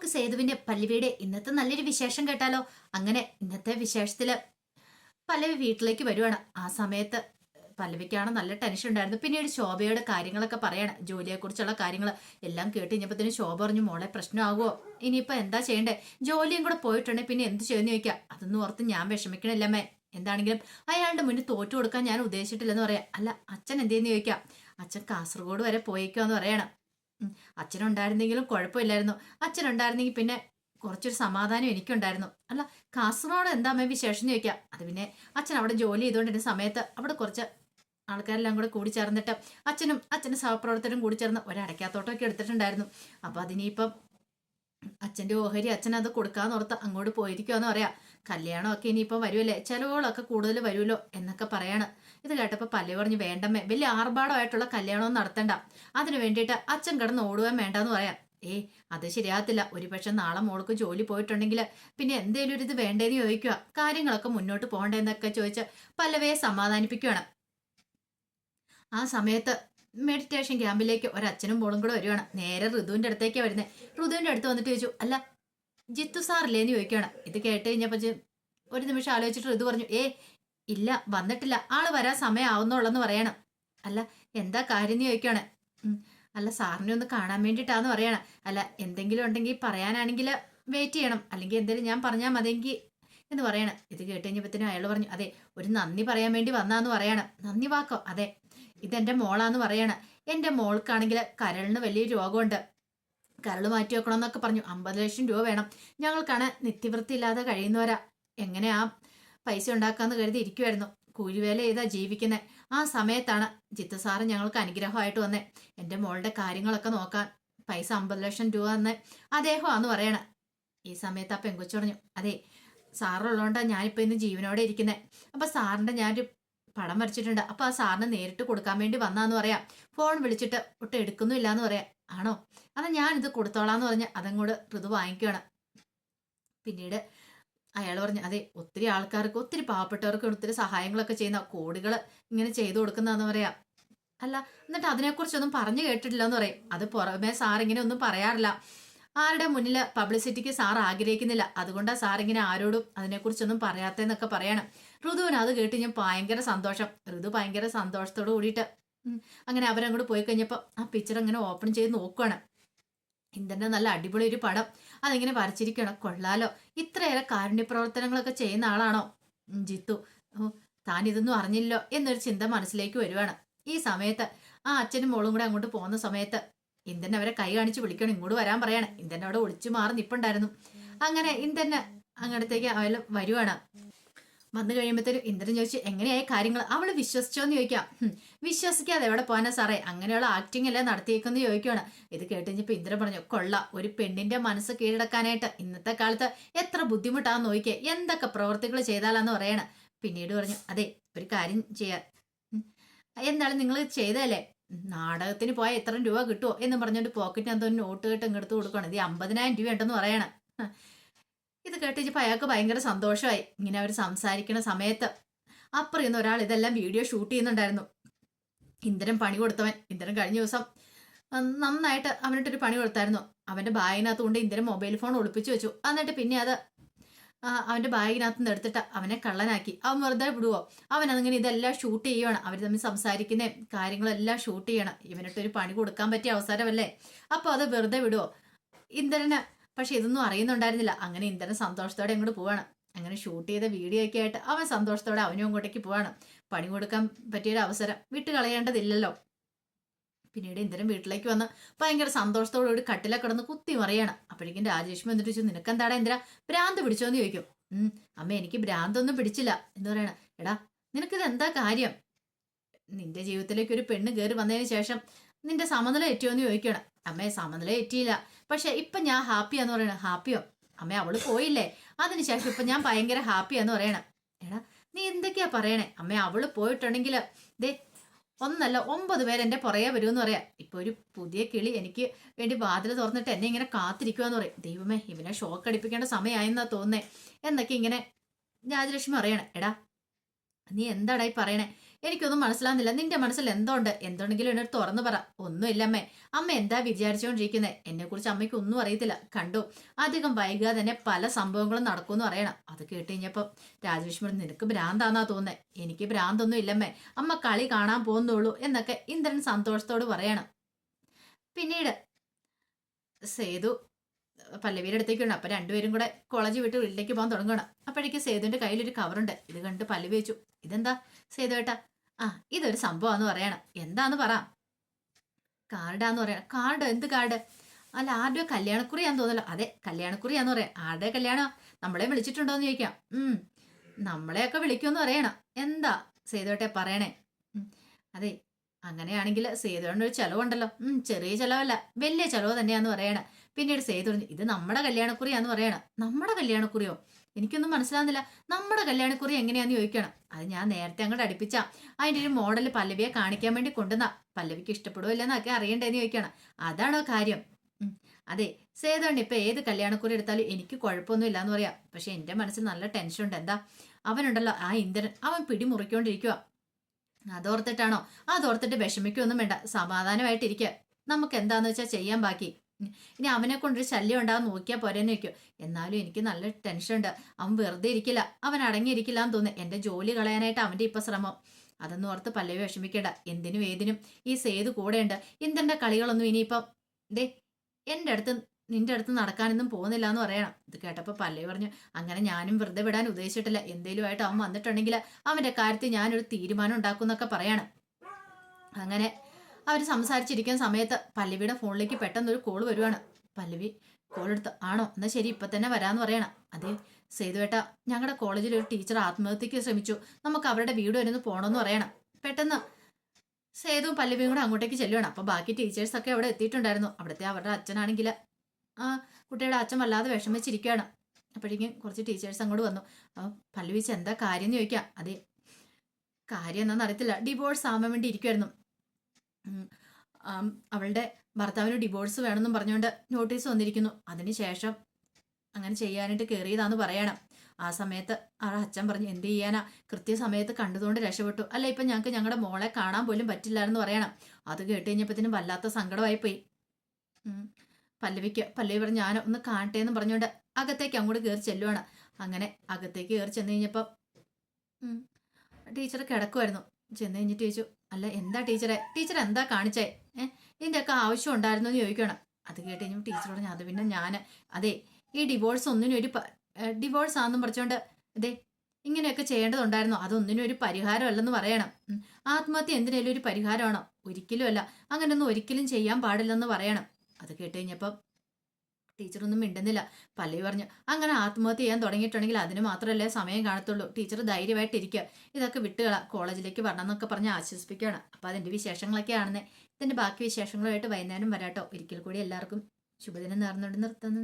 നമുക്ക് സേതുവിന്റെ പല്ലവിയുടെ ഇന്നത്തെ നല്ലൊരു വിശേഷം കേട്ടാലോ? അങ്ങനെ ഇന്നത്തെ വിശേഷത്തിൽ പല്ലവി വീട്ടിലേക്ക് വരുവാണ്. ആ സമയത്ത് പല്ലവിക്കാണ് നല്ല ടെൻഷൻ ഉണ്ടായിരുന്നു. പിന്നീട് ശോഭയുടെ കാര്യങ്ങളൊക്കെ പറയാണ്. ജോലിയെക്കുറിച്ചുള്ള കാര്യങ്ങൾ എല്ലാം കേട്ട് കഴിഞ്ഞപ്പോ ശോഭ പറഞ്ഞു മോളെ പ്രശ്നമാകുമോ ഇനിയിപ്പോൾ എന്താ ചെയ്യണ്ടേ? ജോലിയും കൂടെ പോയിട്ടുണ്ടെങ്കിൽ പിന്നെ എന്ത് ചെയ്യുമെന്ന് ചോദിക്കാം. അതൊന്നും ഓർത്ത് ഞാൻ വിഷമിക്കണില്ലമ്മേ എന്താണെങ്കിലും അയാളുടെ മുന്നിൽ തോറ്റു കൊടുക്കാൻ ഞാൻ ഉദ്ദേശിച്ചിട്ടില്ലെന്ന് പറയാം. അല്ല അച്ഛൻ എന്തെന്ന് ചോദിക്കാം. അച്ഛൻ കാസർഗോഡ് വരെ പോയേക്കുമെന്ന് പറയണം. ഉം, അച്ഛനുണ്ടായിരുന്നെങ്കിലും കുഴപ്പമില്ലായിരുന്നു. അച്ഛനുണ്ടായിരുന്നെങ്കിൽ പിന്നെ കുറച്ചൊരു സമാധാനം എനിക്കുണ്ടായിരുന്നു. അല്ല കാസർഗോഡ് എന്താ മേ വിശേഷം ചോദിക്കാം. അത് പിന്നെ അച്ഛൻ അവിടെ ജോലി ചെയ്തുകൊണ്ടിരുന്ന സമയത്ത് അവിടെ കുറച്ച് ആൾക്കാരെല്ലാം കൂടെ കൂടി ചേർന്നിട്ട് അച്ഛനും അച്ഛന്റെ സഹപ്രവർത്തകരും കൂടി ചേർന്ന് ഒരടയ്ക്കാത്തോട്ടമൊക്കെ എടുത്തിട്ടുണ്ടായിരുന്നു. അപ്പോൾ അതിനിപ്പം അച്ഛന്റെ ഓഹരി അച്ഛൻ അത് കൊടുക്കാന്ന് ഓർത്ത് അങ്ങോട്ട് പോയിരിക്കുമെന്ന് പറയാം. കല്യാണമൊക്കെ ഇനിയിപ്പം വരുമല്ലേ ചിലവുകളൊക്കെ കൂടുതൽ വരുമല്ലോ എന്നൊക്കെ പറയാണ്. ഇത് കേട്ടപ്പോൾ പല്ലി പറഞ്ഞു വേണ്ടമ്മേ വലിയ ആർഭാടമായിട്ടുള്ള കല്യാണമൊന്നും നടത്തണ്ട. അതിനു വേണ്ടിയിട്ട് അച്ഛൻ കിടന്ന് ഓടുവാൻ വേണ്ടെന്ന് പറയാം. ഏ അത് ശരിയാകത്തില്ല. ഒരുപക്ഷെ നാളെ മോൾക്ക് ജോലി പോയിട്ടുണ്ടെങ്കിൽ പിന്നെ എന്തേലും ഒരു ഇത് വേണ്ടേന്ന് ചോദിക്കുക കാര്യങ്ങളൊക്കെ മുന്നോട്ട് പോകണ്ടേന്നൊക്കെ ചോദിച്ച് പല്ലവയെ സമാധാനിപ്പിക്കുകയാണ് ആ സമയത്ത് മെഡിറ്റേഷൻ ക്യാമ്പിലേക്ക് ഒരച്ഛനും മോളും കൂടെ വരുവാണ്. നേരെ ഋതുവിന്റെ അടുത്തേക്ക് വരുന്നത് ഋതുവിന്റെ അടുത്ത് വന്നിട്ട് ചോദിച്ചു അല്ല ജിത്തു സാറില്ലേന്ന് ചോദിക്കുകയാണ് ഇത് കേട്ട് കഴിഞ്ഞപ്പോൾ ഒരു നിമിഷം ആലോചിച്ചിട്ട് ഋതു പറഞ്ഞു ഏ ഇല്ല വന്നിട്ടില്ല. ആൾ വരാൻ സമയമാവുന്നുള്ളെന്ന് പറയണം. അല്ല എന്താ കാര്യം എന്ന് ചോദിക്കുകയാണ് അല്ല സാറിനെ ഒന്ന് കാണാൻ വേണ്ടിയിട്ടാന്ന് പറയണം. അല്ല എന്തെങ്കിലും ഉണ്ടെങ്കിൽ പറയാനാണെങ്കിൽ വെയിറ്റ് ചെയ്യണം. അല്ലെങ്കിൽ എന്തെങ്കിലും ഞാൻ പറഞ്ഞാൽ മതിയെങ്കിൽ എന്ന് പറയണം. ഇത് കേട്ട് കഴിഞ്ഞപ്പോഴത്തേനും അയാൾ പറഞ്ഞു അതെ ഒരു നന്ദി പറയാൻ വേണ്ടി വന്നാന്ന് പറയണം. നന്ദി വാക്കോ? അതെ ഇതെന്റെ മോളാന്ന് പറയണം. എന്റെ മോൾക്കാണെങ്കിൽ കരളിന് വലിയ രോഗമുണ്ട്. കരൾ മാറ്റി വെക്കണമെന്നൊക്കെ പറഞ്ഞു. അമ്പത് ലക്ഷം രൂപ വേണം. ഞങ്ങൾക്കാണ് നിത്യവൃത്തി ഇല്ലാതെ കഴിയുന്നവരാ. എങ്ങനെയാ പൈസ ഉണ്ടാക്കാന്ന് കരുതി ഇരിക്കുമായിരുന്നു കൂലിവേല ചെയ്താ ജീവിക്കുന്നത് ആ സമയത്താണ് ജിത്തു സാറ് ഞങ്ങൾക്ക് അനുഗ്രഹമായിട്ട് വന്നേ. എന്റെ മോളുടെ കാര്യങ്ങളൊക്കെ നോക്കാൻ പൈസ അമ്പത് ലക്ഷം രൂപ തന്നെ. അദ്ദേഹമാന്ന് പറയണേ ഈ സമയത്ത് ആ പെങ്കുച്ചുറഞ്ഞു അതെ സാറുള്ളതുകൊണ്ടാണ് ഞാനിപ്പോൾ ഇന്ന് ജീവനോടെ ഇരിക്കുന്നത് അപ്പം സാറിന്റെ ഞാനൊരു പടം വരച്ചിട്ടുണ്ട്. അപ്പോൾ ആ സാറിന് നേരിട്ട് കൊടുക്കാൻ വേണ്ടി വന്നാന്ന് പറയാം. ഫോൺ വിളിച്ചിട്ട് ഒട്ടും എടുക്കുന്നില്ല എന്ന് പറയാം. ആണോ? അത് ഞാനിത് കൊടുത്തോളാന്ന് പറഞ്ഞ് അതങ്ങോട്ട് ഋതു വാങ്ങിക്കുകയാണ് പിന്നീട് അയാൾ പറഞ്ഞു അതെ ഒത്തിരി ആൾക്കാർക്ക് ഒത്തിരി പാവപ്പെട്ടവർക്ക് ഒത്തിരി സഹായങ്ങളൊക്കെ ചെയ്യുന്ന കോടികൾ ഇങ്ങനെ ചെയ്തു കൊടുക്കുന്നതെന്ന് പറയാം. അല്ല എന്നിട്ട് അതിനെക്കുറിച്ചൊന്നും പറഞ്ഞു കേട്ടിട്ടില്ല എന്ന് പറയും. അത് പുറമേ സാർ ഇങ്ങനെ ഒന്നും പറയാറില്ല. ആരുടെ മുന്നിൽ പബ്ലിസിറ്റിക്ക് സാർ ആഗ്രഹിക്കുന്നില്ല. അതുകൊണ്ടാണ് സാർ ഇങ്ങനെ ആരോടും അതിനെക്കുറിച്ചൊന്നും പറയാത്തതെന്നൊക്കെ പറയണം. ഋതുവിന് അത് കേട്ട് ഞാൻ ഭയങ്കര സന്തോഷം. ഋതു ഭയങ്കര സന്തോഷത്തോട് കൂടിയിട്ട് അങ്ങനെ അവരങ്ങോട്ട് പോയി കഴിഞ്ഞപ്പോൾ ആ പിക്ചർ അങ്ങനെ ഓപ്പൺ ചെയ്ത് നോക്കുവാണ്. ഇന്ദന്റെ നല്ല അടിപൊളി ഒരു പടം. അതിങ്ങനെ വരച്ചിരിക്കണം? കൊള്ളാലോ. ഇത്രയേറെ കാരുണ്യ പ്രവർത്തനങ്ങളൊക്കെ ചെയ്യുന്ന ആളാണോ? ജിത്തു. താൻ ഇതൊന്നും അറിഞ്ഞില്ലോ എന്നൊരു ചിന്ത മനസ്സിലേക്ക് വരുവാണ്. ഈ സമയത്ത് ആ അച്ഛനും മോളും കൂടെ അങ്ങോട്ട് പോകുന്ന സമയത്ത് ഇന്ദ്രൻ അവരെ കൈ കാണിച്ച് വിളിക്കണം. ഇങ്ങോട്ട് വരാൻ പറയാണ്. ഇന്ദ്രൻ അവിടെ ഒളിച്ചു മാറി നിപ്പുണ്ടായിരുന്നു. അങ്ങനെ ഇന്ദന് അങ്ങടത്തേക്ക് അവൾ വരുവാണ്. വന്നു കഴിയുമ്പോഴത്തേനും ഇന്ദ്രൻ ചോദിച്ചു എങ്ങനെയായി കാര്യങ്ങൾ? അവൾ വിശ്വസിച്ചോ എന്ന് ചോദിക്കാം. "ഹും, വിശ്വസിക്കാതെ എവിടെ പോകാനാ സാറേ? അങ്ങനെയുള്ള ആക്ടിംഗ് അല്ലേ നടത്തിയേക്കെന്ന് ചോദിക്കുകയാണ് ഇത് കേട്ടുകഴിഞ്ഞപ്പോൾ ഇന്ദ്രൻ പറഞ്ഞു കൊള്ള ഒരു പെണ്ണിന്റെ മനസ്സ് കീഴടക്കാനായിട്ട് ഇന്നത്തെ കാലത്ത് എത്ര ബുദ്ധിമുട്ടാന്ന് നോക്കിയേ എന്തൊക്കെ പ്രവർത്തികൾ ചെയ്താലാന്ന് പറയണ. പിന്നീട് പറഞ്ഞു അതെ ഒരു കാര്യം ചെയ്യാൻ എന്താണ് നിങ്ങൾ ചെയ്തല്ലേ നാടകത്തിന് പോയാൽ എത്ര രൂപ കിട്ടുമോ എന്ന് പറഞ്ഞുകൊണ്ട് പോക്കറ്റിന് എന്തോ നോട്ട് കേട്ട് ഇങ്ങെടുത്ത് കൊടുക്കണം ഇത് അമ്പതിനായിരം രൂപ ഉണ്ടെന്ന് പറയണ. ഇത് കേട്ടിച്ചപ്പോൾ അയാൾക്ക് ഭയങ്കര സന്തോഷമായി. ഇങ്ങനെ അവർ സംസാരിക്കുന്ന സമയത്ത് അപ്പുറം ഇന്ന് ഒരാൾ ഇതെല്ലാം വീഡിയോ ഷൂട്ട് ചെയ്യുന്നുണ്ടായിരുന്നു. ഇന്ദ്രൻ പണി കൊടുത്തവൻ. ഇന്ദ്രൻ കഴിഞ്ഞ ദിവസം നന്നായിട്ട് അവനിട്ടൊരു പണി കൊടുത്തായിരുന്നു. അവന്റെ ബാഗിനകത്ത് കൊണ്ട് ഇന്ദ്രൻ മൊബൈൽ ഫോൺ ഒളിപ്പിച്ചു വെച്ചു. എന്നിട്ട് പിന്നെ അത് അവന്റെ ബാഗിനകത്ത് നിന്ന് എടുത്തിട്ട് അവനെ കള്ളനാക്കി. അവൻ വെറുതെ വിടുവോ? അവൻ അതിങ്ങനെ ഇതെല്ലാം ഷൂട്ട് ചെയ്യുവാണ്. അവർ തമ്മിൽ സംസാരിക്കുന്ന കാര്യങ്ങളെല്ലാം ഷൂട്ട് ചെയ്യണം. ഇവനിട്ടൊരു പണി കൊടുക്കാൻ പറ്റിയ അവസരമല്ലേ? അപ്പോൾ അത് വെറുതെ വിടുവോ? ഇന്ദ്രന് പക്ഷെ ഇതൊന്നും അറിയുന്നുണ്ടായിരുന്നില്ല. അങ്ങനെ ഇന്ദ്രൻ സന്തോഷത്തോടെ അങ്ങോട്ട് പോവാണ്. അങ്ങനെ ഷൂട്ട് ചെയ്ത വീഡിയോ ഒക്കെ ആയിട്ട് അവൻ സന്തോഷത്തോടെ അവനും അങ്ങോട്ടേക്ക് പോവാണ്. പണി കൊടുക്കാൻ പറ്റിയൊരു അവസരം വിട്ട് കളയേണ്ടതില്ലല്ലോ. പിന്നീട് ഇന്ദ്രൻ വീട്ടിലേക്ക് വന്ന് ഭയങ്കര സന്തോഷത്തോടുകൂടി കട്ടിലെ കിടന്ന് കുത്തി മറിയാണ്. അപ്പോഴേക്കും രാജേഷ്മി എന്നിട്ട് ചോദിച്ചു നിനക്കെന്താടാ ഇന്ദ്ര? ഭ്രാന്ത് പിടിച്ചോന്ന് ചോദിക്കും. അമ്മ എനിക്ക് ഭ്രാന്തൊന്നും പിടിച്ചില്ല എന്ന് പറയണ. എടാ നിനക്കിത് എന്താ കാര്യം? നിന്റെ ജീവിതത്തിലേക്ക് ഒരു പെണ്ണ് കയറി വന്നതിന് ശേഷം നിന്റെ സമനില എറ്റിയോന്ന് ചോദിക്കണം അമ്മയെ സമനില എറ്റിയില്ല. പക്ഷെ ഇപ്പൊ ഞാൻ ഹാപ്പിയാന്ന് പറയണം ഹാപ്പിയോ? അമ്മ അവൾ പോയില്ലേ? അതിനുശേഷം ഇപ്പൊ ഞാൻ ഭയങ്കര ഹാപ്പിയാന്ന് പറയണം. എടാ നീ എന്തൊക്കെയാ പറയണേ? അമ്മ അവൾ പോയിട്ടുണ്ടെങ്കിൽ ദേ ഒന്നല്ല ഒമ്പത് പേര് എന്റെ പുറകെ വരുമെന്ന് പറയാം. ഇപ്പൊ ഒരു പുതിയ കിളി എനിക്ക് വേണ്ടി വാതിൽ തുറന്നിട്ട് എന്നെ ഇങ്ങനെ കാത്തിരിക്കുവാന്ന് പറയും. ദൈവമേ ഇവനെ ഷോക്ക് അടിപ്പിക്കേണ്ട സമയമായെന്നാ തോന്നേ എന്നൊക്കെ ഇങ്ങനെ രാജലക്ഷ്മി പറയണേ. എടാ നീ എന്താടായി പറയണേ? എനിക്കൊന്നും മനസ്സിലാവുന്നില്ല. നിന്റെ മനസ്സിൽ എന്തോണ്ട്? എന്തുണ്ടെങ്കിലും എന്നോട് തുറന്നു പറ. ഒന്നുമില്ല അമ്മേ. എന്താ വിചാരിച്ചുകൊണ്ടിരിക്കുന്നത് എന്നെ കുറിച്ച് അമ്മയ്ക്ക് ഒന്നും അറിയത്തില്ല. കണ്ടു? അധികം വൈകാതെ തന്നെ പല സംഭവങ്ങളും നടക്കുമെന്ന് പറയണം അത് കേട്ട് കഴിഞ്ഞപ്പം രാജലക്ഷ്മി നിനക്ക് ഭ്രാന്താന്നാ തോന്നുന്നത് എനിക്ക് ഭ്രാന്തൊന്നും ഇല്ലമ്മേ അമ്മ കളി കാണാൻ പോകുന്നുള്ളൂ എന്നൊക്കെ ഇന്ദ്രൻ സന്തോഷത്തോട് പറയണം. പിന്നീട് സേതു പല്ലവിയുടെ അടുത്തേക്കുണ്ട് അപ്പൊ രണ്ടുപേരും കൂടെ കോളേജ് വിട്ട് വീട്ടിലേക്ക് പോകാൻ തുടങ്ങണം അപ്പോഴേക്ക് സേതുവിന്റെ കയ്യിലൊരു കവറുണ്ട് ഇത് കണ്ട് പല്ലവി വെച്ചു ഇതെന്താ ഏട്ടാ ആ ഇതൊരു സംഭവമാന്ന് പറയണം. എന്താന്ന് പറ. കാർഡാന്ന് പറയണം. കാർഡ് എന്ത് കാർഡ്? അല്ല ആരുടെയോ കല്യാണക്കുറിയാന്ന് തോന്നല്ലോ. അതെ കല്യാണക്കുറിയാന്ന് പറയാം. ആരുടെ കല്യാണം? നമ്മളെ വിളിച്ചിട്ടുണ്ടോന്ന് ചോദിക്കാം. ഉം. നമ്മളെയൊക്കെ വിളിക്കുമെന്ന് പറയണം. എന്താ സേതുവേട്ടെ പറയണേ? അതെ അങ്ങനെയാണെങ്കിൽ സേതുവേണ്ട ഒരു ചെലവുണ്ടല്ലോ. ഉം ചെറിയ ചെലവല്ല. വലിയ ചെലവ് തന്നെയാന്ന് പറയണം. പിന്നീട് സേതു ഇത് നമ്മുടെ കല്യാണക്കുറിയാന്ന് പറയണം. നമ്മുടെ കല്യാണക്കുറിയോ? എനിക്കൊന്നും മനസ്സിലാവുന്നില്ല. നമ്മുടെ കല്യാണക്കുറി എങ്ങനെയാന്ന് ചോദിക്കണം. അത് ഞാൻ നേരത്തെ അങ്ങോട്ട് അടുപ്പിച്ച. അതിന്റെ ഒരു മോഡൽ പല്ലവിയെ കാണിക്കാൻ വേണ്ടി കൊണ്ടുവന്ന. പല്ലവിക്ക് ഇഷ്ടപ്പെടുമോ ഇല്ലെന്നൊക്കെ അറിയണ്ടേന്ന് ചോദിക്കണം. അതാണോ കാര്യം. അതെ സേതുണ്ട് ഇപ്പൊ ഏത് കല്യാണക്കുറി എടുത്താലും എനിക്ക് കുഴപ്പമൊന്നും ഇല്ലാന്ന് പറയാം. പക്ഷെ എന്റെ മനസ്സിൽ നല്ല ടെൻഷൻ ഉണ്ട്. എന്താ? അവനുണ്ടല്ലോ ആ ഇന്ദ്രൻ. അവൻ പിടിമുറിക്കൊണ്ടിരിക്കുക അതോർത്തിട്ടാണോ? അതോർത്തിട്ട് വിഷമിക്കൊന്നും വേണ്ട. സമാധാനമായിട്ടിരിക്കുക. നമുക്ക് എന്താന്ന് വെച്ചാൽ ചെയ്യാൻ ബാക്കി. ഇനി അവനെ കൊണ്ടൊരു ശല്യം ഉണ്ടാകാൻ നോക്കിയാൽ പോരെന്ന് നോക്കിയോ എന്നാലും എനിക്ക് നല്ല ടെൻഷൻ ഉണ്ട്. അവൻ വെറുതെ ഇരിക്കില്ല. അവൻ അടങ്ങിയിരിക്കില്ല എന്ന് തോന്നുന്നു. എന്റെ ജോലി കളയാനായിട്ട് അവന്റെ ഇപ്പം ശ്രമം. അതൊന്നും ഓർത്ത് പല്ലവി വിഷമിക്കേണ്ട. എന്തിനും ഏതിനും ഈ സേതു കൂടെയുണ്ട്. എന്തെന്റെ കളികളൊന്നും ഇനിയിപ്പം ദേ എന്റെ അടുത്ത് നിന്റെ അടുത്ത് നടക്കാനൊന്നും പോകുന്നില്ല എന്ന് പറയണം. ഇത് കേട്ടപ്പോൾ പല്ലവി പറഞ്ഞു അങ്ങനെ ഞാനും വെറുതെ വിടാൻ ഉദ്ദേശിച്ചിട്ടില്ല. എന്തേലുമായിട്ട് അവൻ വന്നിട്ടുണ്ടെങ്കിൽ അവന്റെ കാര്യത്തിൽ ഞാനൊരു തീരുമാനം ഉണ്ടാക്കും എന്നൊക്കെ പറയണം. അങ്ങനെ അവർ സംസാരിച്ചിരിക്കുന്ന സമയത്ത് പല്ലവിയുടെ ഫോണിലേക്ക് പെട്ടെന്ന് ഒരു കോൾ വരുവാണ്. പല്ലവി കോൾ എടുത്ത് ആണോ? എന്നാ ശരി ഇപ്പൊ തന്നെ വരാന്ന് പറയണം. അതെ സേതുവേട്ട ഞങ്ങളുടെ കോളേജിൽ ഒരു ടീച്ചർ ആത്മഹത്യക്ക് ശ്രമിച്ചു. നമുക്ക് അവരുടെ വീട് വരെ ഒന്ന് പോകണമെന്ന് പറയണം. പെട്ടെന്ന് സേതുവും പല്ലവിയും കൂടെ അങ്ങോട്ടേക്ക് ചെല്ലുവാണ്. അപ്പൊ ബാക്കി ടീച്ചേഴ്സ് ഒക്കെ അവിടെ എത്തിയിട്ടുണ്ടായിരുന്നു. അവിടുത്തെ അവരുടെ അച്ഛനാണെങ്കിൽ ആ കുട്ടിയുടെ അച്ഛൻ വല്ലാതെ വിഷമിച്ചിരിക്കുകയാണ് അപ്പോഴേക്കും കുറച്ച് ടീച്ചേഴ്സ് അങ്ങോട്ട് വന്നു. അപ്പൊ പല്ലവിച്ച് എന്താ കാര്യം എന്ന് ചോദിക്കാം. അതെ കാര്യം എന്താണെന്ന് അറിയത്തില്ല. ഡിവോഴ്സ് ആവാൻ വേണ്ടി ഇരിക്കുമായിരുന്നു അവളുടെ ഭർത്താവിന് ഡിവോഴ്സ് വേണമെന്നും പറഞ്ഞുകൊണ്ട് നോട്ടീസ് വന്നിരിക്കുന്നു. അതിനുശേഷം അങ്ങനെ ചെയ്യാനായിട്ട് കയറിയതാന്ന് പറയണം. ആ സമയത്ത് ആ അച്ഛൻ പറഞ്ഞു എന്ത് ചെയ്യാനാ? കൃത്യസമയത്ത് കണ്ടതുകൊണ്ട് രക്ഷപ്പെട്ടു. അല്ല ഇപ്പം ഞങ്ങൾക്ക് ഞങ്ങളുടെ മോളെ കാണാൻ പോലും പറ്റില്ലായിരുന്നു പറയണം. അത് കേട്ട് കഴിഞ്ഞപ്പോഴത്തേനും വല്ലാത്ത സങ്കടമായി പോയി പല്ലവിക്ക് പല്ലവി പറഞ്ഞു ഞാൻ ഒന്ന് കാണട്ടെ എന്ന് പറഞ്ഞുകൊണ്ട് അകത്തേക്ക് അങ്ങോട്ട് കയറി ചെല്ലുവാണ്. അങ്ങനെ അകത്തേക്ക് കയറി ചെന്ന് കഴിഞ്ഞപ്പം ടീച്ചർ കിടക്കുമായിരുന്നു ചെന്ന് കഴിഞ്ഞിട്ട് ചോദിച്ചു അല്ല എന്താ ടീച്ചറെ? ടീച്ചർ എന്താ കാണിച്ചേ? ഏഹ് ഇതിന്റെയൊക്കെ ആവശ്യം ഉണ്ടായിരുന്നു എന്ന് ചോദിക്കണം. അത് കേട്ട് കഴിഞ്ഞപ്പോൾ ഞാൻ പറഞ്ഞു അത് പിന്നെ ഞാൻ അതെ ഈ ഡിവോഴ്സ് ഒന്നിനും ഒരു ഡിവോഴ്സ് ആണെന്നും പറഞ്ഞുകൊണ്ട് അതെ ഇങ്ങനെയൊക്കെ ചെയ്യേണ്ടതുണ്ടായിരുന്നു? അതൊന്നിനും ഒരു പരിഹാരമല്ലെന്ന് പറയണം. ആത്മഹത്യ എന്തിനേലും ഒരു പരിഹാരമാണോ? ഒരിക്കലും അല്ല അങ്ങനെയൊന്നും ഒരിക്കലും ചെയ്യാൻ പാടില്ലെന്ന് പറയണം. അത് കേട്ട് കഴിഞ്ഞപ്പം ടീച്ചറൊന്നും മിണ്ടുന്നില്ല. പല്ലവി പറഞ്ഞു അങ്ങനെ ആത്മഹത്യ ചെയ്യാൻ തുടങ്ങിയിട്ടുണ്ടെങ്കിൽ അതിന് മാത്രമല്ലേ സമയം കാണത്തുള്ളൂ. ടീച്ചർ ധൈര്യമായിട്ടിരിക്കുക. ഇതൊക്കെ വിട്ടുകള. കോളേജിലേക്ക് വരണം എന്നൊക്കെ പറഞ്ഞ് ആശ്വസിപ്പിക്കുകയാണ്. അപ്പം അതിന്റെ വിശേഷങ്ങളൊക്കെ ആണെന്നേ. ഇതിന്റെ ബാക്കി വിശേഷങ്ങളുമായിട്ട് വൈകുന്നേരം വരാട്ടോ. ഒരിക്കൽ കൂടി എല്ലാവർക്കും ശുഭദിനം നേർന്നുകൊണ്ട് നിർത്തുന്നു.